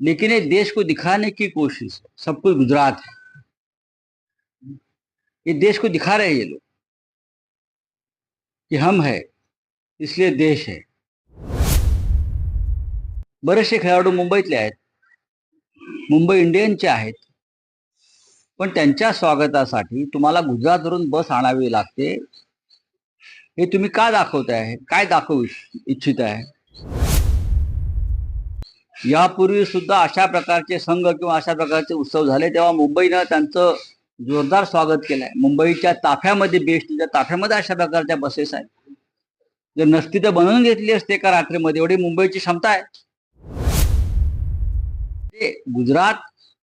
लेकिन ये देश को दिखाने की कोशिश सब कुछ गुजरात है। ये देश को दिखा रहे हैं ये लोग कि हम है इसलिए देश है। बरेचसे खेळाडू मुंबईतले आहेत मुंबई इंडियनचे आहेत पण त्यांच्या स्वागतासाठी तुम्हाला गुजरातवरून बस आणावी लागते हे तुम्ही का दाखवताय? काय दाखवू इच्छित आहे यापूर्वी सुद्धा अशा प्रकारचे संघ किंवा अशा प्रकारचे उत्सव झाले तेव्हा मुंबईनं त्यांचं जोरदार स्वागत केलंय. मुंबईच्या ताफ्यामध्ये बेस्टच्या ताफ्यामध्ये अशा प्रकारच्या बसेस आहेत. जर नसती तर बनवून घेतली असते का रात्रीमध्ये एवढी मुंबईची क्षमता आहे. ते गुजरात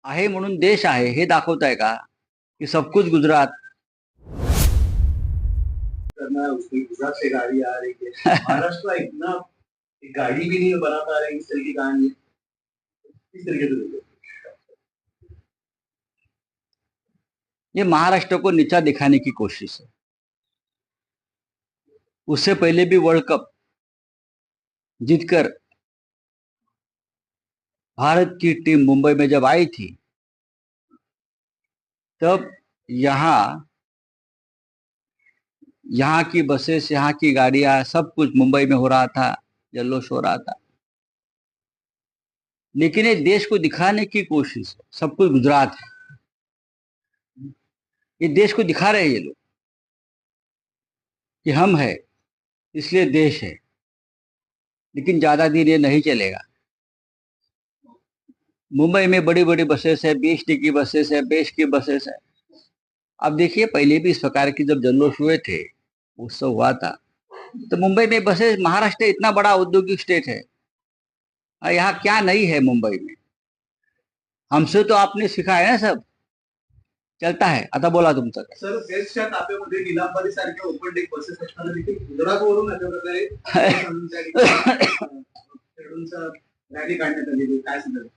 आहे म्हणून देश आहे हे दाखवताय का? की सब कुछ गुजरात. करना उसकी गुजरात से गाड़ी आ रही है महाराष्ट्र इतना एक गाड़ी भी नहीं बना पा रहे इस तरह की कहानी है। तरीके से ये महाराष्ट्र को नीचा दिखाने की कोशिश है। उससे पहले भी वर्ल्ड कप जीतकर भारत की टीम मुंबई में जब आई थी, तब यहाँ यहाँ की बसेस यहाँ की गाड़ियाँ, सब कुछ मुंबई में हो रहा था। जल्लोश हो रहा था। लेकिन ये देश को दिखाने की कोशिश, सब कुछ गुजरात है। ये देश को दिखा रहे हैं ये लोग कि हम है, इसलिए देश है। लेकिन ज़्यादा दिन ये नहीं चलेगा। मुंबई में बड़ी बड़ी बसेस है बीस टी की बसेस है, बेस की बसेस है। अब देखिए, पहले भी इस प्रकार की जब जल्लोश हुए थे उत्सव हुआ था। तो मुंबई में बसेस महाराष्ट्र इतना बड़ा औद्योगिक स्टेट है। और यहाँ क्या नहीं है मुंबई में? हमसे तो आपने सीखा है ना सब। चलता है। आता बोला तुमचं सर बेस्टच्या ताफ्यामध्ये निलांबरी सारख्या ओपन डेक बसेस असताना देखील गुजरातवरून अशा प्रकारे खेळाडूंचा रॅली काढण्यात आलेली आहे. काय सांगाल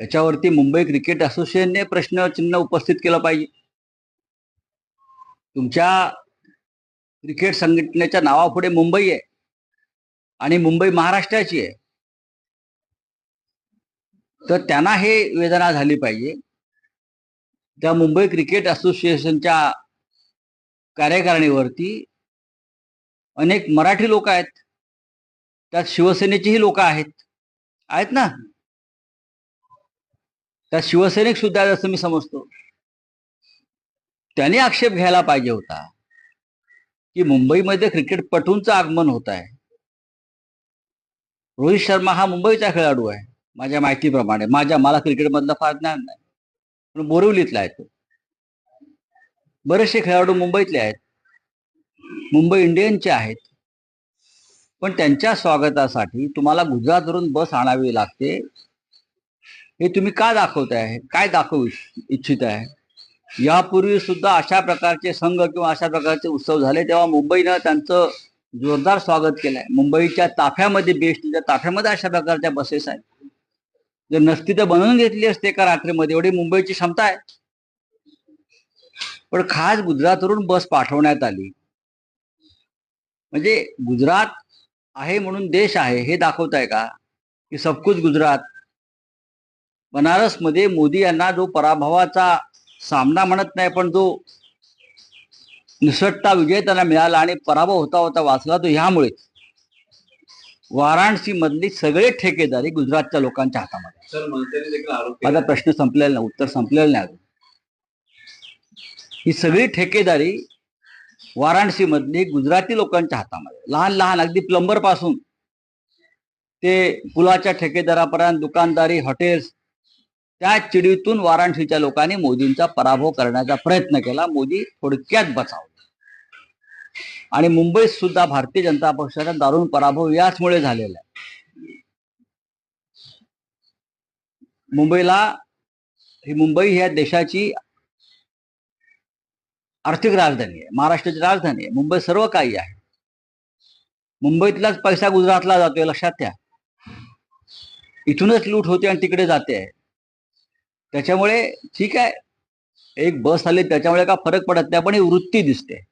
याच्यावरती मुंबई क्रिकेट असोसिएशनने प्रश्नचिन्ह उपस्थित केलं पाहिजे. तुमच्या क्रिकेट संघटनेच्या नावापुढे मुंबई आहे. आणि मुंबई महाराष्ट्राची आहे. तर त्यांना हे वेदना झाली पाहिजे. त्या मुंबई क्रिकेट असोसिएशनच्या कार्यकारिणीवरती अनेक मराठी लोक आहेत. त्यात शिवसेनेचीही लोक आहेत. आहेत ना? त्या शिवसैनिक सुद्धा असं मी समजतो. त्याने आक्षेप घ्यायला पाहिजे होता. की मुंबईमध्ये क्रिकेटपटूंचं आगमन होत आहे. रोहित शर्मा हा मुंबईचा खेळाडू आहे माझ्या माहितीप्रमाणे. माझ्या मला क्रिकेटमधलं फार ज्ञान नाही. पण बोरिवलीतला आहे तो. बरेचसे खेळाडू मुंबईतले आहेत. मुंबई इंडियनचे आहेत. पण त्यांच्या स्वागतासाठी तुम्हाला गुजरातवरून बस आणावी लागते. हे तुम्ही का दाखवताय? काय दाखवू इच्छ- इच्छित आहे यापूर्वी सुद्धा अशा प्रकारचे संघ किंवा अशा प्रकारचे उत्सव झाले तेव्हा मुंबईनं त्यांचं जोरदार स्वागत केलंय. मुंबईच्या ताफ्यामध्ये बेस्टच्या ताफ्यामध्ये अशा प्रकारच्या बसेस आहेत. जर नसती तर बनवून घेतली असते का रात्रीमध्ये एवढी मुंबईची क्षमता आहे. पण खास गुजरातवरून बस पाठवण्यात आली. म्हणजे गुजरात आहे म्हणून देश आहे हे दाखवताय का? की सबकुच गुजरात. बनारसमध्ये मोदी यांना जो पराभवाचा सामना म्हणत नाही पण जो निसटता विजय त्यांना मिळाला आणि पराभव होता होता वाचला तो ह्यामुळे. वाराणसी मधली सगळे ठेकेदारी गुजरातच्या लोकांच्या हातामध्ये. माझा प्रश्न संपलेला नाही उत्तर संपलेलं नाही अजून. ही सगळी ठेकेदारी वाराणसी मधली गुजराती लोकांच्या हातामध्ये. लहान लहान अगदी प्लंबरपासून ते पुलाच्या ठेकेदारापर्यंत दुकानदारी हॉटेल्स त्या चिडीतून वाराणसीच्या लोकांनी मोदींचा पराभव करण्याचा प्रयत्न केला. मोदी थोडक्यात बचावले आणि मुंबईत सुद्धा भारतीय जनता पक्षाचा दारुण पराभव याचमुळे झालेला आहे. मुंबईला ही मुंबई ह्या देशाची आर्थिक राजधानी आहे महाराष्ट्राची राजधानी आहे. मुंबई सर्व काही आहे. मुंबईतलाच पैसा गुजरातला जातोय लक्षात घ्या इथूनच लूट होते आणि तिकडे जाते आहे. त्याच्यामुळे ठीक आहे. एक बस आली त्याच्यामुळे का फरक पडत नाही पण ही वृत्ती दिसते.